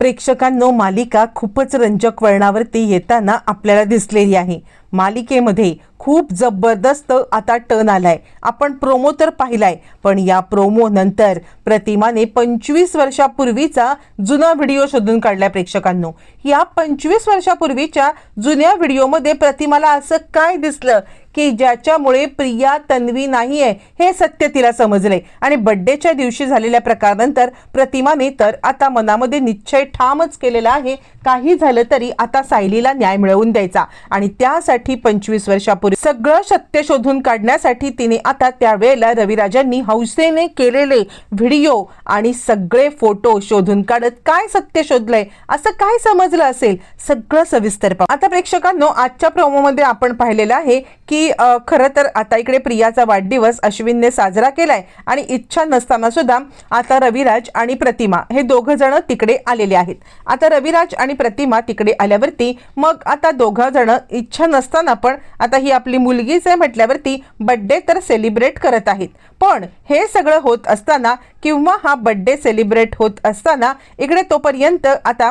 प्रेक्षकांनो मालिका खूपच रंजक वळणावरती येताना आपल्याला दिसलेली आहे. मालिकेमध्ये खूप जबरदस्त आता टर्न आलाय. आपण प्रोमो तर पाहिलाय पण या प्रोमो नंतर प्रतिमाने पंचवीस वर्षापूर्वीचा जुना व्हिडिओ शोधून काढलाय प्रेक्षकांनो. या पंचवीस वर्षापूर्वीच्या जुन्या व्हिडिओमध्ये प्रतिमाला असं काय दिसलं की ज्याच्यामुळे प्रिया तन्वी नाही आहे हे सत्य तिला समजले आणि बड्डेच्या दिवशी झालेल्या प्रकारानंतर प्रतिमाने तर आता मनामध्ये निश्चय ठामच केलेला आहे. काही झालं तरी आता सायलीला न्याय मिळवून द्यायचा. आणि त्यासाठी पंचवीस वर्षापूर्वी सगळं सत्य शोधून काढण्यासाठी तिने आता त्यावेळेला रविराजांनी हौसेने केलेले व्हिडिओ आणि सगळे फोटो शोधून काढत काय सत्य शोधलंय असं काय समजलं असेल सगळं सविस्तर पाहू. आता प्रेक्षकांनो आजच्या प्रोमोमध्ये आपण पाहिलेलं आहे की खरं तर आता इकडे प्रियाचा वाढदिवस अश्विनने साजरा केलाय आणि इच्छा नसताना सुद्धा आता रविराज आणि प्रतिमा हे दोघं जण तिकडे आलेले आहेत. आता रविराज आणि प्रतिमा तिकडे आल्यावरती मग आता दोघं जण इच्छा नसताना असताना पण आता ही आपली मुलगीच आहे म्हटल्यावरती बड्डे तर सेलिब्रेट करत आहेत. पण हे सगळं होत असताना किंवा हा बड्डे सेलिब्रेट होत असताना इकडे तोपर्यंत आता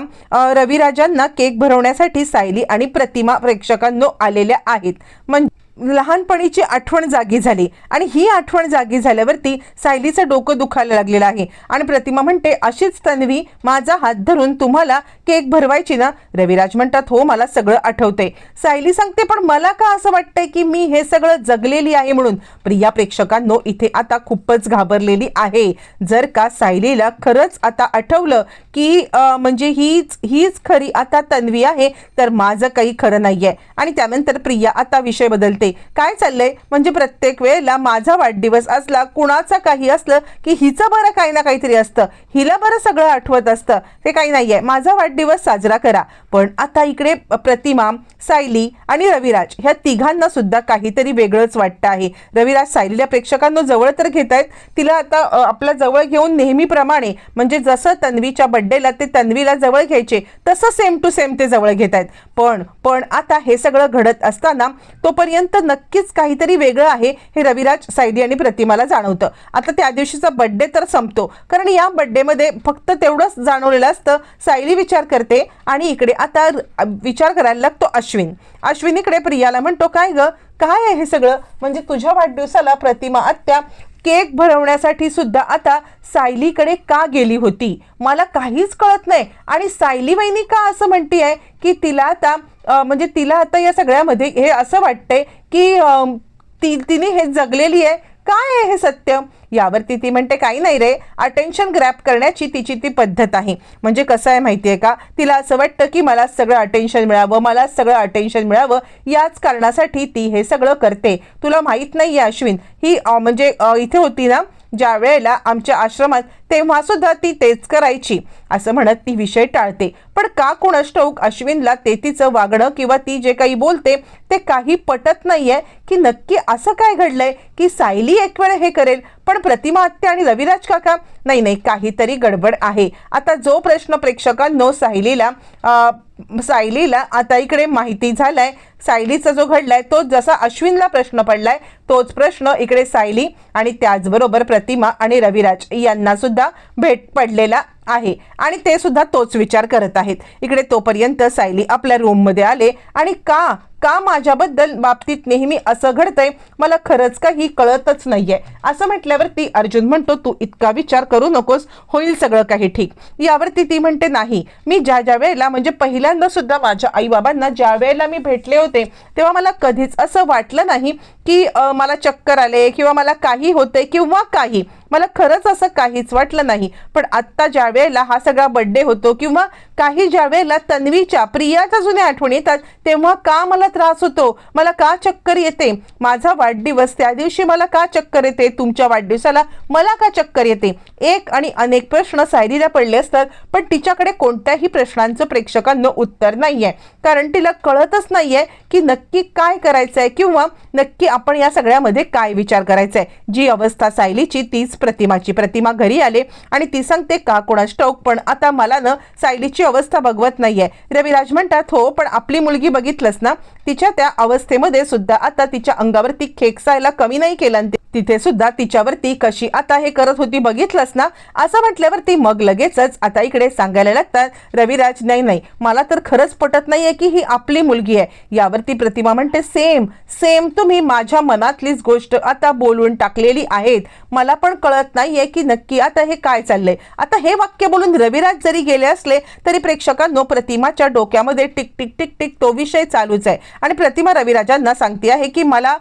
रविराजांना केक भरवण्यासाठी सायली आणि प्रतिमा प्रेक्षकांनो आलेल्या आहेत. म्हणजे लहानपणीची आठवण जागी झाली. आणि ही आठवण जागी झाल्यावरती सायलीचं डोकं दुखायला लागलेलं आहे. आणि प्रतिमा म्हणते अशीच तन्वी माझा हात धरून तुम्हाला केक भरवायची ना? रविराज म्हणतात हो मला सगळं आठवते. सायली सांगते पण मला का असं वाटतंय की मी हे सगळं जगलेली आहे म्हणून? प्रिया प्रेक्षकांनो इथे आता खूपच घाबरलेली आहे. जर का सायलीला खरंच आता आठवलं की म्हणजे हीच हीच खरी आता तन्वी आहे तर माझं काही खरं नाही आहे आणि त्यानंतर प्रिया आता विषय बदलते. काय चाललंय? म्हणजे प्रत्येक वेळेला माझा वाढदिवस असला कुणाचा काही असलं की हिचं बरं काही ना काहीतरी असतं. हिला बरं सगळं आठवत असतं. ते काही नाही आहे माझा वाढदिवस साजरा करा. पण आता इकडे प्रतिमा सायली आणि रविराज ह्या तिघांना सुद्धा काहीतरी वेगळंच वाटतं आहे. रविराज सायलीला प्रेक्षकांना जवळ तर घेत आहेत तिला आता आपल्या जवळ घेऊन नेहमीप्रमाणे म्हणजे जसं तन्वीच्या बड्डे बड्डेला ते तन्वीला जवळ घ्यायचे. तसं सेम टू सेम ते जवळ घेत आहेत. पण पण आता हे सगळं घडत असताना तोपर्यंत नक्कीच काहीतरी वेगळं आहे हे रविराज सायली आणि प्रतिमाला जाणवतं. आता त्या दिवशीचा बड्डे तर संपतो. कारण या बड्डेमध्ये फक्त तेवढंच जाणवलेलं असतं. सायली विचार करते आणि इकडे आता विचार करायला लागतो अश्विन. अश्विन इकडे प्रियाला म्हणतो काय ग? काय आहे हे सगळं? म्हणजे तुझ्या वाढदिवसाला प्रतिमा आत्या केक भरवण्यासाठी सुद्धा आता सायलीकडे का गेली होती? मला काहीच कळत नाही. आणि सायली वहिनी का असं म्हणते आहे की तिला आता म्हणजे तिला आता या सगळ्यामध्ये हे असं वाटतंय की ती तिने हे जगलेली आहे काय आहे हे सत्य? यावरती ती म्हणते काही नाही रे. अटेन्शन ग्रॅप करण्याची तिची ती पद्धत आहे. म्हणजे कसं आहे माहिती आहे का? तिला असं वाटतं की मला सगळं अटेन्शन मिळावं मला सगळं अटेन्शन मिळावं. याच कारणासाठी ती हे सगळं करते. तुला माहीत नाही आहे अश्विन. ही म्हणजे इथे होती ना ज्या वेळेला आमच्या आश्रमात तेव्हा सुद्धा ती तेच करायची. असं म्हणत ती विषय टाळते. पण का कुणास अश्विनला ते तिचं वागणं किंवा ती जे काही बोलते ते काही पटत नाहीये की नक्की असं काय घडलंय की सायली एक वेळ हे करेल पण प्रतिमा आत्या आणि रविराज काका? नाही नाही काहीतरी गडबड आहे. आता जो प्रश्न प्रेक्षकांनो सायलीला सायलीला आता इकडे माहिती झालाय सायलीचा जो घडलाय तो जसा अश्विनला प्रश्न पडलाय तोच प्रश्न इकडे सायली आणि त्याचबरोबर प्रतिमा आणि रविराज यांना सुद्धा भेट पडलेला आहे. आणि ते सुद्धा तोच विचार करत आहेत. इकडे तोपर्यंत सायली आपल्या रूममध्ये आले आणि का का माझ्याबद्दल बाबतीत नेहमी असं घडतंय मला खरंच काही कळतच नाहीये. असं म्हटल्यावरती अर्जुन म्हणतो तू इतका विचार करू नकोस होईल सगळं काही ठीक. यावरती ती म्हणते नाही. मी ज्या ज्या वेळेला म्हणजे पहिल्यांदा सुद्धा माझ्या आईबाबांना ज्या वेळेला मी भेटले होते तेव्हा मला कधीच असं वाटलं नाही की मला चक्कर आले किंवा मला काही होते किंवा काही. मला खरंच असं काहीच वाटलं नाही. पण आत्ता ज्या वेळेला हा सगळा बड्डे होतो किंवा काही ज्या वेळेला तन्वीच्या प्रियाच्या जुन्या आठवणी येतात तेव्हा का मला त्रास होतो? मला का चक्कर येते? माझा वाढदिवस त्या दिवशी मला का चक्कर येते? तुमच्या वाढदिवसाला मला का चक्कर येते? एक आणि अनेक प्रश्न सायरीला पडले असतात पण तिच्याकडे कोणत्याही प्रश्नांचं प्रेक्षकांना उत्तर नाही आहे कारण तिला कळतच नाही आहे की नक्की काय करायचं आहे किंवा नक्की आपण या सगळ्यामध्ये काय विचार करायचा आहे जी अवस्था सायलीची तीच प्रतिमाची. प्रतिमा घरी आले आणि ती सांगते का कोणास ठाऊक पण आता मला ना सायलीची अवस्था बघवत नाहीये. रविराज म्हणतात हो पण आपली मुलगी बघितलंस ना? तिच्या त्या अवस्थेमध्ये सुद्धा आता तिच्या अंगावरती खेकसायला कमी नाही केलं आणि तिथे सुद्धा तिच्यावरती कशी आता हे करत होती बघितलंस ना? असं म्हटल्यावर ती मग लगेचच आता इकडे सांगायला लागतात रविराज नाही नाही मला तर खरंच पटत नाही आहे की ही आपली मुलगी आहे. यावरती प्रतिमा म्हणते सेम सेम तुम्ही माझ्या मनातलीच गोष्ट आता बोलून टाकलेली आहेत. मला पण कळत नाही आहे की नक्की आता हे काय चाललंय. आता हे वाक्य बोलून रविराज जरी गेले असले तरी प्रेक्षकांनो प्रतिमाच्या डोक्यामध्ये टिक टिक टिक टिक तो विषय चालूच आहे. आणि प्रतिमा रविराजांना सांगते आहे की मला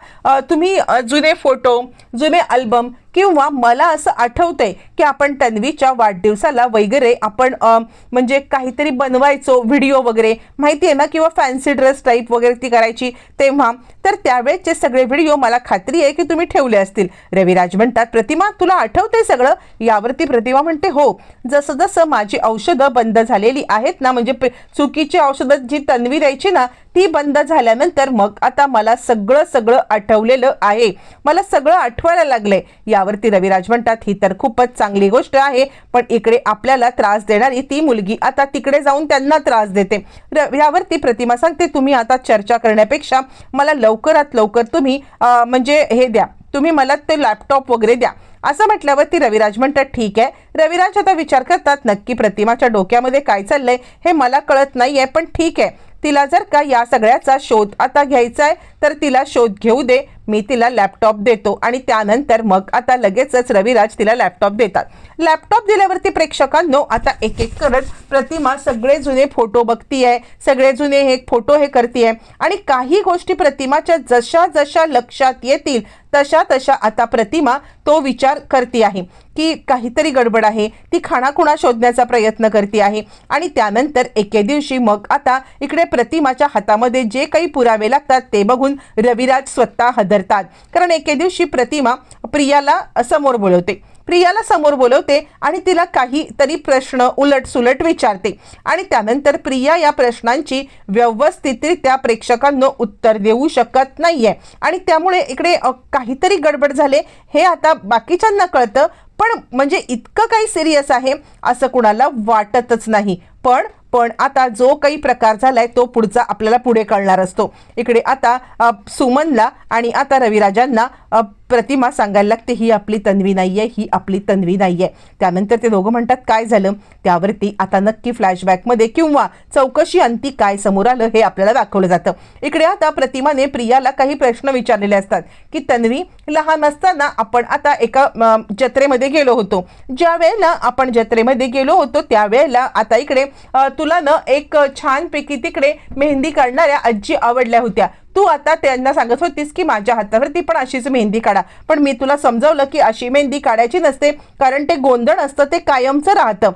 तुम्ही जुने फोटो जुने अल्बम किंवा मला असं आठवतंय की आपण तन्वीच्या वाढदिवसाला वगैरे आपण म्हणजे काहीतरी बनवायचो व्हिडिओ वगैरे माहिती आहे ना किंवा फॅन्सी ड्रेस टाईप वगैरे ती करायची तेव्हा तर त्यावेळेचे सगळे व्हिडिओ मला खात्री आहे की तुम्ही ठेवले असतील. रविराज म्हणतात प्रतिमा तुला आठवते सगळं? यावरती प्रतिमा म्हणते हो जसं जसं माझी औषधं बंद झालेली आहेत ना म्हणजे चुकीची औषधं जी तन्वी द्यायची ना ती बंद झाल्यानंतर मग आता मला सगळं सगळं आठवलेलं आहे. मला सगळं आठवायला लागलंय. यावरती रविराज म्हणतात ही तर खूपच चांगली गोष्ट आहे पण इकडे आपल्याला त्रास देणारी ती मुलगी आता तिकडे जाऊन त्यांना त्रास देते. यावरती प्रतिमा सांगते तुम्ही आता चर्चा करण्यापेक्षा मला लवकरात लवकर तुम्ही म्हणजे हे द्या. तुम्ही मला ते लॅपटॉप वगैरे द्या. असं म्हटल्यावरती रविराज म्हणतात ठीक आहे. रविराज आता विचार करतात नक्की प्रतिमाच्या डोक्यामध्ये काय चाललंय हे मला कळत नाहीये पण ठीक आहे. तिला जर का या सगळ्याचा शोध आता घ्यायचा आहे तर तिला शोध घेऊ दे मी तिला लॅपटॉप देतो आणि त्यानंतर मग आता लगेचच रविराज तिला लॅपटॉप देतात. लॅपटॉप दिल्यावरती प्रेक्षकांनो आता एक एक करत प्रतिमा सगळे जुने फोटो बघतीये सगळे जुने हे फोटो हे करतीये आणि काही गोष्टी प्रतिमाच्या जशा जशा लक्षात येतील तशा तशा आता प्रतिमा तो विचार करते आहे की काहीतरी गडबड आहे ती खाणाखुणा शोधण्याचा प्रयत्न करते आहे आणि त्यानंतर एके दिवशी मग आता इकडे प्रतिमाच्या हातामध्ये जे काही पुरावे लागतात ते बघून रविराज स्वतः धरतात. कारण एके दिवशी प्रतिमा प्रियाला समोर बोलवते. प्रियाला समोर बोलवते आणि तिला काहीतरी प्रश्न उलट सुलट विचारते. आणि त्यानंतर प्रिया या प्रश्नांची व्यवस्थितरित्या प्रेक्षकांना उत्तर देऊ शकत नाहीये. आणि त्यामुळे इकडे काहीतरी गडबड झाले हे आता बाकीच्यांना कळतं. पण म्हणजे इतकं काही सिरियस आहे असं कुणाला वाटतच नाही. पण पण आता जो काही प्रकार झालाय तो पुढचा आपल्याला पुढे कळणार असतो. इकडे आता सुमनला आणि आता रविराजांना प्रतिमा सांगायला लागते ही आपली तन्वी नाही आहे ही आपली तन्वी नाही आहे त्यानंतर ते दोघं म्हणतात काय झालं? त्यावरती आता नक्की फ्लॅशबॅकमध्ये किंवा चौकशी अंती काय समोर आलं हे आपल्याला दाखवलं जातं. इकडे आता प्रतिमाने प्रियाला काही प्रश्न विचारलेले असतात की तन्वी लहान असताना आपण आता एका जत्रेमध्ये गेलो होतो. ज्या वेळेला आपण जत्रेमध्ये गेलो होतो त्यावेळेला आता इकडे तुला ना एक छानपैकी तिकडे मेहंदी काढणाऱ्या आजी आवडल्या होत्या. तू आता त्यांना सांगत होतीस की माझ्या हातावरती पण अशीच मेहंदी काढा. पण मी तुला समजावलं की अशी मेहंदी काढायची नसते कारण ते गोंधळ असतं ते कायमचं राहतं.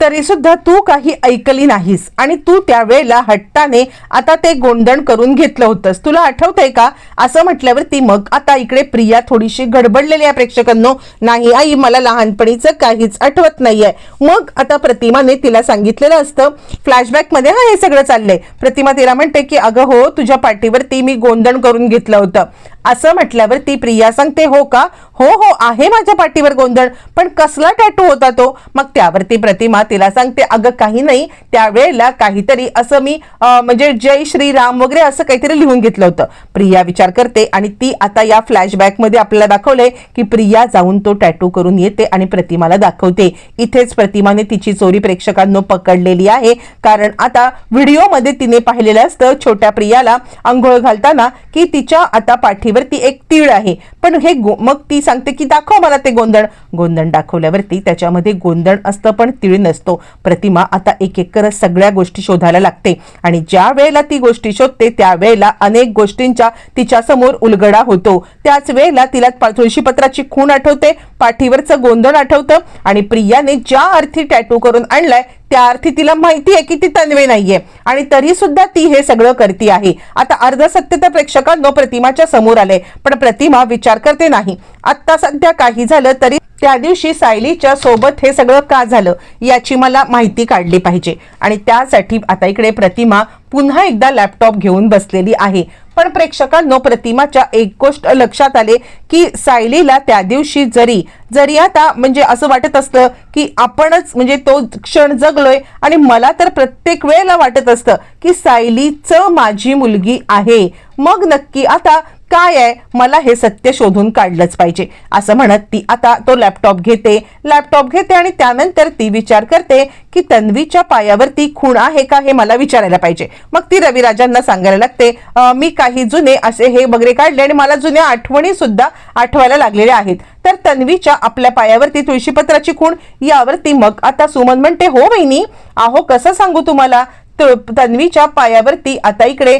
तरी सुद्धा तू काही ऐकली नाहीस. आणि तू त्यावेळेला हट्टाने आता ते गोंधण करून घेतलं होतंस. तुला आठवतंय का? असं म्हटल्यावरती मग आता इकडे प्रिया थोडीशी गडबडलेली आहे प्रेक्षकांनो. नाही आई मला लहानपणीचं काहीच आठवत नाहीये. मग आता प्रतिमाने तिला सांगितलेलं असतं. फ्लॅशबॅकमध्ये हा हे सगळं चाललंय. प्रतिमा तिला म्हणते की अगं हो तुझ्या पाठीवरती मी गोंधण करून घेतलं होतं. असं म्हटल्यावर ती प्रिया सांगते हो का? हो हो आहे माझ्या पाठीवर गोंधळ पण कसला टॅटू होता तो? मग त्यावरती प्रतिमा तिला सांगते अगं काही नाही त्यावेळेला काहीतरी असं मी म्हणजे जय श्रीराम वगैरे असं काहीतरी लिहून घेतलं होतं. प्रिया विचार करते आणि ती आता या फ्लॅशबॅकमध्ये आपल्याला दाखवलंय की प्रिया जाऊन तो टॅटू करून येते आणि प्रतिमाला दाखवते. इथेच प्रतिमाने तिची चोरी प्रेक्षकांनो पकडलेली आहे. कारण आता व्हिडिओमध्ये तिने पाहिलेलं असतं छोट्या प्रियाला आंघोळ घालताना की तिच्या आता पाठीवरती एक तीळ आहे. पण हे गो- मग ती सांगते की दाखव मला ते गोंधळ. गोंधळ दाखवल्यावरती त्याच्यामध्ये गोंधळ असतं पण तीळ नसतो. प्रतिमा आता एक एक करत सगळ्या गोष्टी शोधायला लागते. आणि ज्या वेळेला ती गोष्टी शोधते त्यावेळेला अनेक गोष्टींच्या तिच्या समोर उलगडा होतो. त्याच वेळेला तिला पा- तुळशीपत्राची खूण आठवते पाठीवरचं गोंधळ आठवतं आणि प्रियाने ज्या अर्थी टॅटू करून आणलाय त्या अर्थी तिला माहिती आहे की ती तन्वे नाहीये. आणि तरी सुद्धा ती हे सगळं करती आहे. आता अर्ध सत्य तर प्रेक्षकांनो प्रतिमाच्या समोर आले पण प्रतिमा विचार करते नाही. आता सध्या काही झालं तरी त्या दिवशी सायलीच्या सोबत हे सगळं का झालं याची मला माहिती काढली पाहिजे. आणि त्यासाठी आता इकडे प्रतिमा पुन्हा एकदा लॅपटॉप घेऊन बसलेली आहे. पण प्रेक्षकांनो प्रतिमाच्या एक गोष्ट लक्षात आले की सायलीला त्या दिवशी जरी जरी आता म्हणजे असं वाटत असतं की आपणच म्हणजे तो क्षण जगलोय आणि मला तर प्रत्येक वेळेला वाटत असतं की सायलीच माझी मुलगी आहे. मग नक्की आता काय आहे? मला हे सत्य शोधून काढलंच पाहिजे. असं म्हणत ती आता तो लॅपटॉप घेते. लॅपटॉप घेते आणि त्यानंतर ती विचार करते की तन्वीच्या पायावरती खूण आहे का हे मला विचारायला पाहिजे. मग ती रविराजांना सांगायला लागते मी काही जुने असे हे वगैरे काढले आणि मला जुन्या आठवणी सुद्धा आठवायला लागलेल्या आहेत. तर तन्वीच्या आपल्या पायावरती तुळशीपत्राची खूण यावरती मग आता सुमन म्हणते हो बहिणी आहो कसं सांगू तुम्हाला? तन्वीच्या पायावरती आता इकडे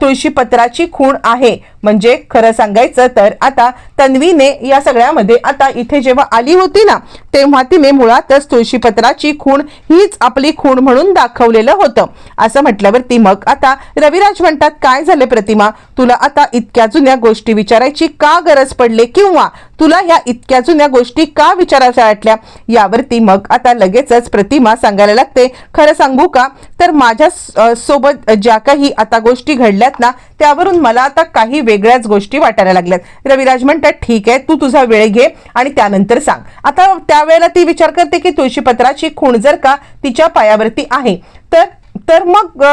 तुळशीपत्राची खूण आहे. म्हणजे खरं सांगायचं तर आता तन्वीने या सगळ्यामध्ये आता इथे जेव्हा आली होती ना तेव्हा तिने मुळातच तुळशीपत्राची खूण हीच आपली खूण म्हणून दाखवलेलं होतं. असं म्हटल्यावरती मग आता रविराज म्हणतात काय झालं प्रतिमा? तुला आता इतक्या जुन्या गोष्टी विचारायची का गरज पडली? किंवा तुला ह्या इतक्या जुन्या गोष्टी का विचारायच्या वाटल्या? यावरती मग आता लगेचच प्रतिमा सांगायला लागते. खरं सांगू का? तर माझ्या सोबत ज्या काही आता गोष्टी घडल्यात ना त्यावरून मला आता काही वेगळ्याच गोष्टी वाटायला लागल्यात. रविराज म्हणतात ठीक आहे तू तुझा वेळ घे आणि त्यानंतर सांग. आता त्यावेळेला ती विचार करते की तुळशीपत्राची खूण जर का तिच्या पायावरती आहे तर तर मग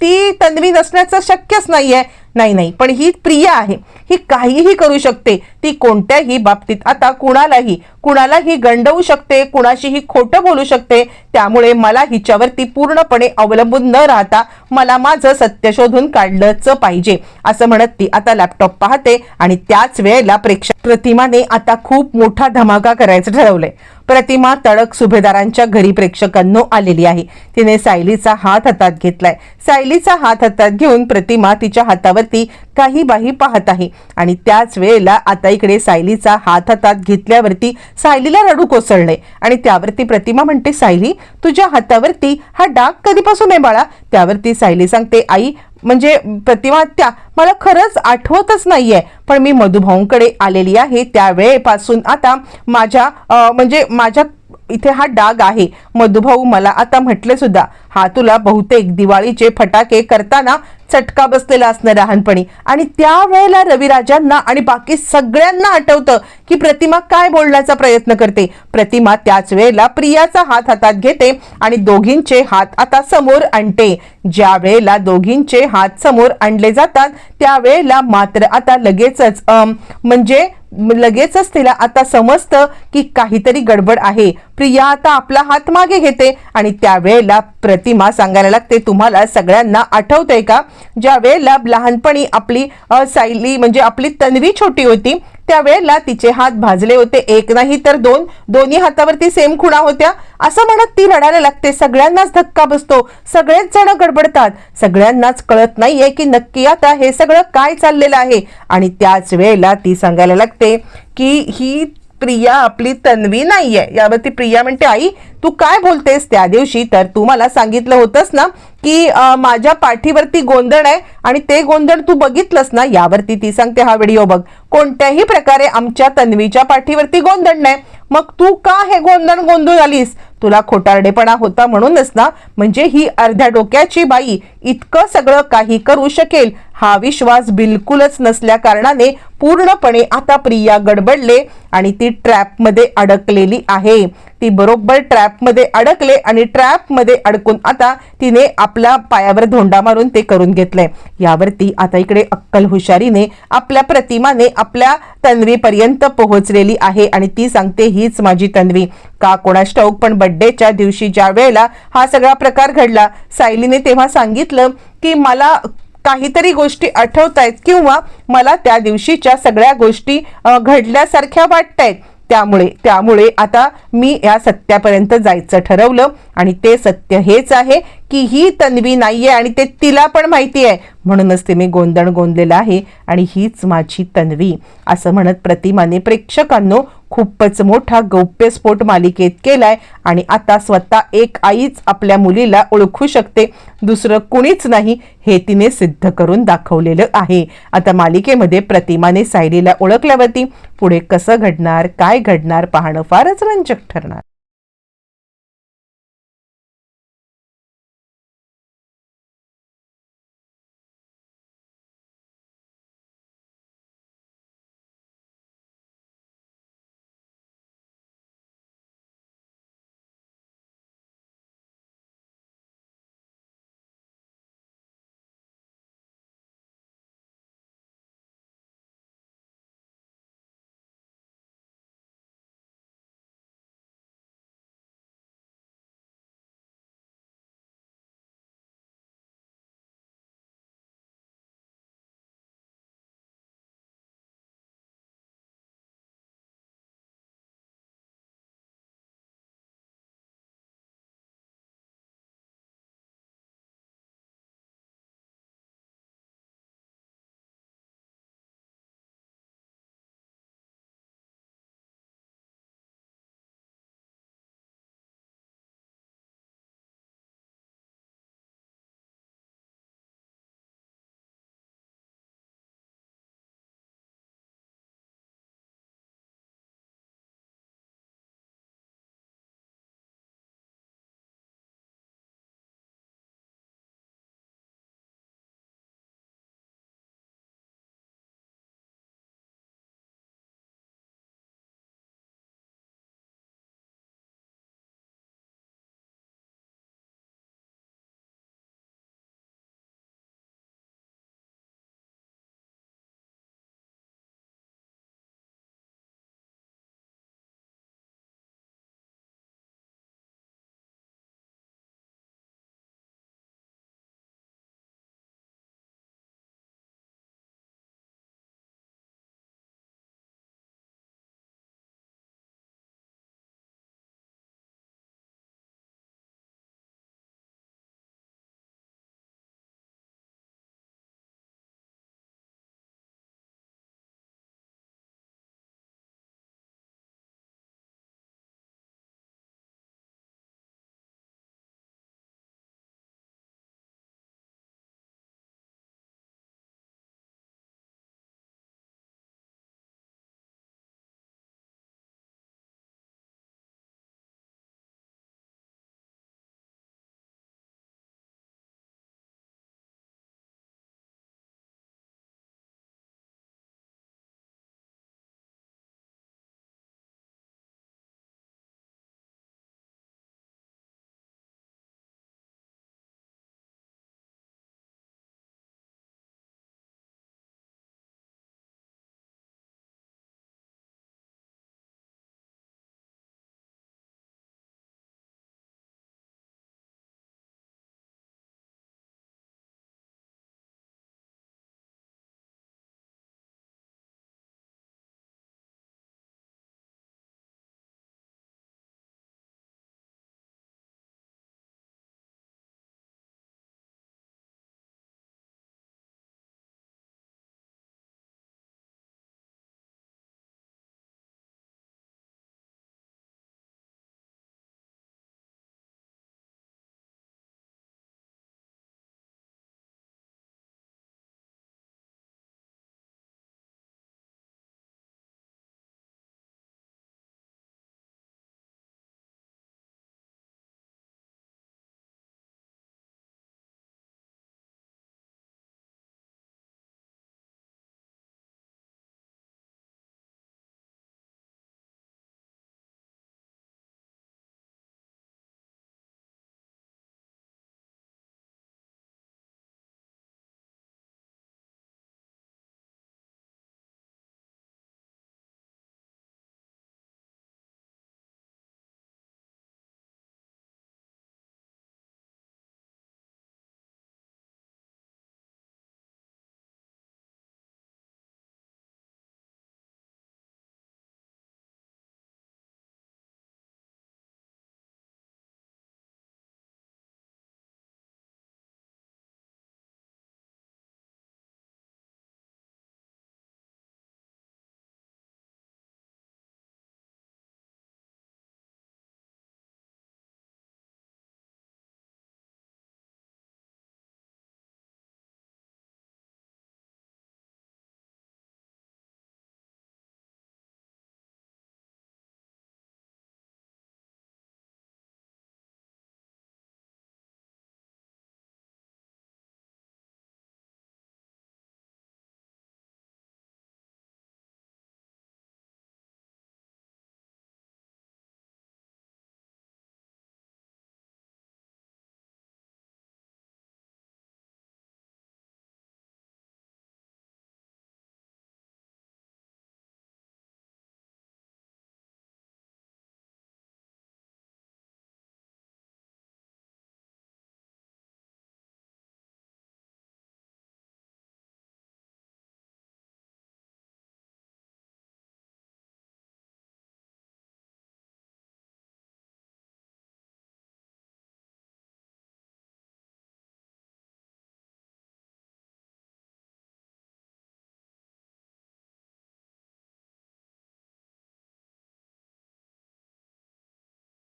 ती तन्वी नसण्याचं शक्यच नाहीये. नाही नाही पण ही प्रिया आहे. ही काहीही करू शकते. ती कोणत्याही बाबतीत आता कुणालाही कुणालाही गंडवू शकते कुणाशीही खोटं बोलू शकते. त्यामुळे मला हिच्यावरती पूर्णपणे अवलंबून न राहता मला माझं सत्य शोधून काढलंच पाहिजे असं म्हणत ती आता लॅपटॉप पाहते आणि त्याच वेळेला प्रेक्षक प्रतिमाने आता खूप मोठा धमाका करायचं ठरवलंय. प्रतिमा तडक सुभेदारांच्या घरी प्रेक्षकांनो आलेली आहे. तिने सायलीचा हात हातात घेतलाय. सायलीचा हात हातात घेऊन प्रतिमा तिच्या हातावरती काही बाही पाहत आहे. आणि त्याच वेळेला आता इकडे सायलीचा हात हातात घेतल्यावरती सायलीला रडू कोसळले. आणि त्यावरती प्रतिमा म्हणते सायली तुझ्या हातावरती हा डाग कधीपासून आहे बाळा? त्यावरती सायली सांगते आई म्हणजे प्रतिमा त्या मला खरंच आठवतच नाहीये पण मी मधुभाऊंकडे आलेली आहे. त्यावेळेपासून आता माझ्या म्हणजे माझ्या इथे हा डाग आहे. मधुभाऊ मला आता म्हटले सुद्धा हा तुला बहुतेक दिवाळीचे फटाके करताना चटका बसलेला असणार लहानपणी. आणि त्यावेळेला रविराजांना आणि बाकी सगळ्यांना आठवतं की प्रतिमा काय बोलण्याचा प्रयत्न करते. प्रतिमा त्याच वेळेला प्रियाचा हात हातात घेते आणि दोघींचे हात आता समोर आणते. ज्या वेळेला दोघींचे हात समोर आणले जातात त्यावेळेला मात्र आता लगेचच म्हणजे लगेचच तिला आता समजतं की काहीतरी गडबड आहे. प्रिया आता आपला हात मागे घेते आणि त्यावेळेला प्रतिमा सांगायला लागते. तुम्हाला सगळ्यांना आठवतंय का? ज्या वेळेला लहानपणी आपली सायली म्हणजे आपली तन्वी छोटी होती त्यावेळेला तिचे हात भाजले होते. एक नाही तर दोन. दोन्ही हातावरती सेम खुणा होत्या. असं म्हणत ती रडायला लागते. सगळ्यांनाच धक्का बसतो. सगळेच जण गडबडतात. सगळ्यांनाच कळत नाहीये की नक्की आता हे सगळं काय चाललेलं आहे. आणि त्याच वेळेला ती सांगायला लागते की ही प्रिया आपली तन्वी नाहीये. यावरती प्रिया म्हणते आई तू काय बोलतेस त्या दिवशी? तर तू मला सांगितलं होतंस ना की माझ्या पाठीवरती गोंधळ आहे आणि ते गोंधळ तू बघितलंस ना यावरती ती सांगते हा व्हिडिओ बघ. कोणत्याही प्रकारे आमच्या तन्वीच्या पाठीवरती गोंधळ नाही. मग तू का हे गोंधळ गोंधळ आलीस? तुला खोटारडेपणा होता म्हणूनच ना म्हणजे ही अर्ध्या डोक्याची बाई इतकं सगळं काही करू शकेल हा विश्वास बिलकुलच नसल्या कारणाने पूर्णपणे आता प्रिया गडबडले आणि ती ट्रॅपमध्ये अडकलेली आहे. ती बरोबर ट्रॅपमध्ये अडकले आणि ट्रॅपमध्ये अडकून आता तिने आपल्या पायावर धोंडा मारून ते करून घेतलंय. यावरती आता इकडे अक्कल हुशारीने आपल्या प्रतिमाने आपल्या तन्वीपर्यंत पोहोचलेली आहे आणि ती सांगते हीच माझी तन्वी. का कोणास ठाऊक पण बड्डेच्या दिवशी ज्या वेळेला हा सगळा प्रकार घडला सायलीने तेव्हा सांगितलं की मला काहीतरी गोष्टी आठवत आहेत किंवा मला त्या दिवशीच्या सगळ्या गोष्टी घडल्यासारख्या वाटत आहेत त्यामुळे त्यामुळे आता मी या सत्यापर्यंत जायचं ठरवलं आणि ते सत्य हेच आहे की ही तन्वी नाहीये आणि ते तिला पण माहिती आहे म्हणूनच ते मी गोंधळ गोंदलेलं आहे आणि हीच माझी तन्वी असं म्हणत प्रतिमाने प्रेक्षकांनो खूपच मोठा गौप्यस्फोट मालिकेत केलाय आणि आता स्वतः एक आईच आपल्या मुलीला ओळखू शकते. दुसरं कुणीच नाही हे तिने सिद्ध करून दाखवलेलं आहे. आता मालिकेमध्ये प्रतिमाने सायलीला ओळखल्यावरती पुढे कसं घडणार काय घडणार पाहणं फारच रंजक ठरणार.